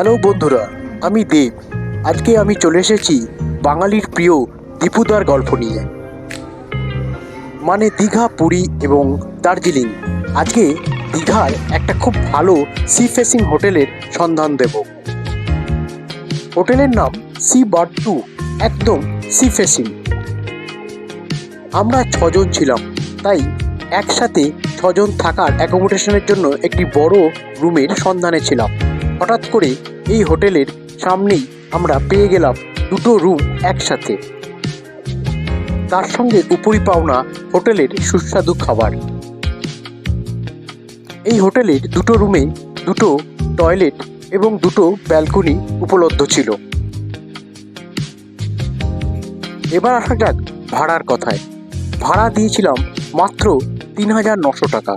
Hello বন্ধুরা, আমি দেব। আজকে আমি চলে এসেছি বাঙালির প্রিয় দীপুদার গল্প নিয়ে। মানে দীঘা, পুরী এবং দার্জিলিং। আজকে দীঘার একটা খুব ভালো সি ফেসিং হোটেলের সন্ধান দেব। হোটেলের নাম সি বার্ড টু একদম সি ফেসিং আমরা ছজন ছিলাম, তাই একসাথে ছজন থাকার অ্যাকোমোডেশনের জন্য একটি বড় রুমের সন্ধানে ছিলাম। হঠাৎ করে এই হোটেলের সামনেই আমরা পেয়ে গেলাম দুটো রুম একসাথে। তার সঙ্গে উপরি পাওনা হোটেলের সুস্বাদু খাবার। এই হোটেলের দুটো রুমে দুটো টয়লেট এবং দুটো ব্যালকনি উপলব্ধ ছিল। এবার আসা যাক ভাড়ার কথায়। ভাড়া দিয়েছিলাম মাত্র তিন হাজার নশো টাকা।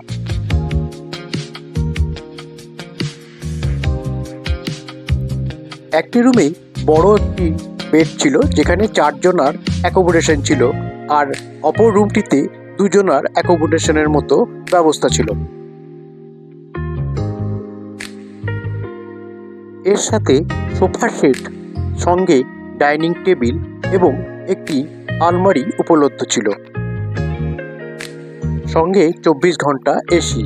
একটি রুমে বড় একটি বেড ছিল, যেখানে চারজনার অ্যাকোমোডেশন ছিল আর অপর রুমটিতে দুজনার অ্যাকোমোডেশনের মতো ব্যবস্থা ছিল। এর সাথে সোফা সেট, সঙ্গে ডাইনিং টেবিল এবং একটি আলমারি উপলব্ধ ছিল। সঙ্গে চব্বিশ ঘণ্টা এসি।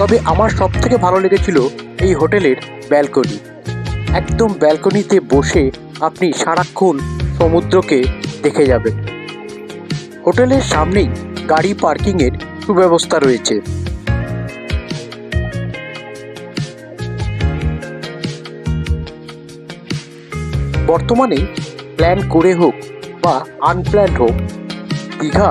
তবে আমার সব থেকে ভালো লেগেছিল এই হোটেলের ব্যালকনি। একদম ব্যালকনিতে বসে আপনি সারাক্ষণ সমুদ্রকে দেখে যাবেন। হোটেলের সামনেই গাড়ি পার্কিংয়ের সুব্যবস্থা রয়েছে। বর্তমানে প্ল্যান করে হোক বা আনপ্ল্যান্ড হোক, দীঘা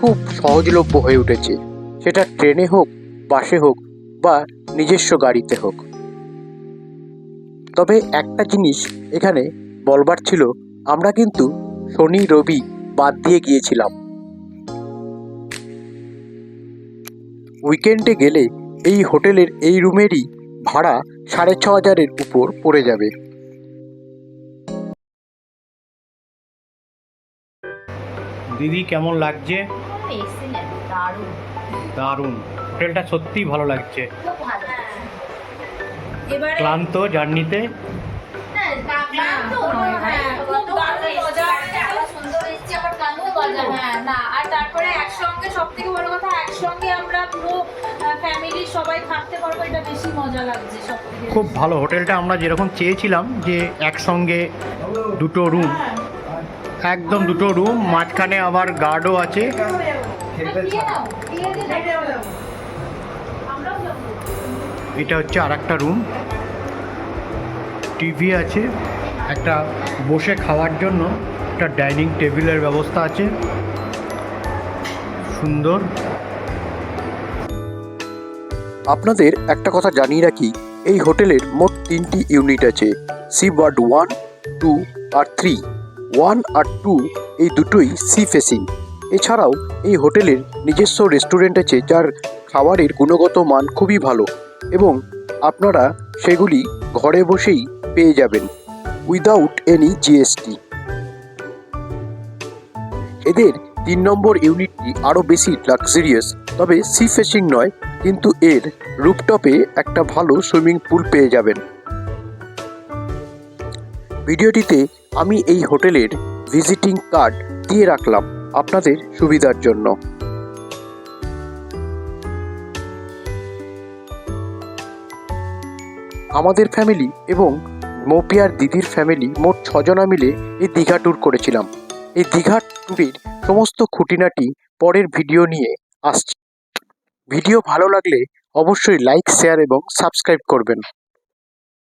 খুব সহজলভ্য হয়ে উঠেছে। সেটা ট্রেনে হোক, বাসে হোক বা নিজস্ব গাড়িতে হোক। তবে একটা জিনিস এখানে বলবার ছিল আমরা কিন্তু শনি রবি বাদ দিয়ে গিয়েছিলাম। উইকেন্ডে গেলে এই হোটেলের এই রুমেরই ভাড়া সাড়ে ছ হাজারের উপর পড়ে যাবে। দিদি কেমন লাগছে? দারুণ। দারুণ। হোটেলটা সত্যিই ভালো লাগছে। ক্লান্ত জার্নিতে। হ্যাঁ, হ্যাঁ, খুব দারুণ মজা। এত সুন্দর এসছে আবার ক্লান্ত মজা হ্যাঁ না আর তারপরে একসঙ্গে সব থেকে বড় কথা একসঙ্গে আমরা পুরো ফ্যামিলি সবাই থাকতে পারব এটা বেশি মজা লাগছে সব খুব ভালো। হোটেলটা আমরা যেরকম চেয়েছিলাম যে একসঙ্গে দুটো রুম একদম দুটো রুম মাঝখানে আবার গার্ডও আছে। এটা হচ্ছে আর একটা রুম টিভি আছে, একটা বসে খাওয়ার জন্য একটা ডাইনিং টেবিলের ব্যবস্থা আছে। সুন্দর। আপনাদের একটা কথা জানিয়ে রাখি, এই হোটেলের মোট তিনটি ইউনিট আছে সি ওয়ার্ড ওয়ান টু আর থ্রি ওয়ান আর টু এই দুটোই সি ফেসিং এছাড়াও এই হোটেলের নিজস্ব রেস্টুরেন্ট আছে, যার খাবারের গুণগত মান খুবই ভালো। এবং আপনারা সেগুলি ঘরে বসেই পেয়ে যাবেন উইদাউট এনি জিএসটি এদের তিন নম্বর ইউনিটটি আরও বেশি লাক্সারিয়াস তবে সি ফেসিং নয়, কিন্তু এর রুপটপে একটা ভালো সুইমিং পুল পেয়ে যাবেন। ভিডিওটিতে আমি এই হোটেলের ভিজিটিং কার্ড দিয়ে রাখলাম আপনাদের সুবিধার জন্য। আমাদের ফ্যামিলি এবং মোপিয়ার দিদির ফ্যামিলি মোট ছজনা মিলে এই দীঘা ট্যুর করেছিলাম। এই দীঘা ট্যুরের সমস্ত খুঁটিনাটি পরের ভিডিও নিয়ে আসছি। ভিডিও ভালো লাগলে অবশ্যই লাইক শেয়ার এবং সাবস্ক্রাইব করবেন।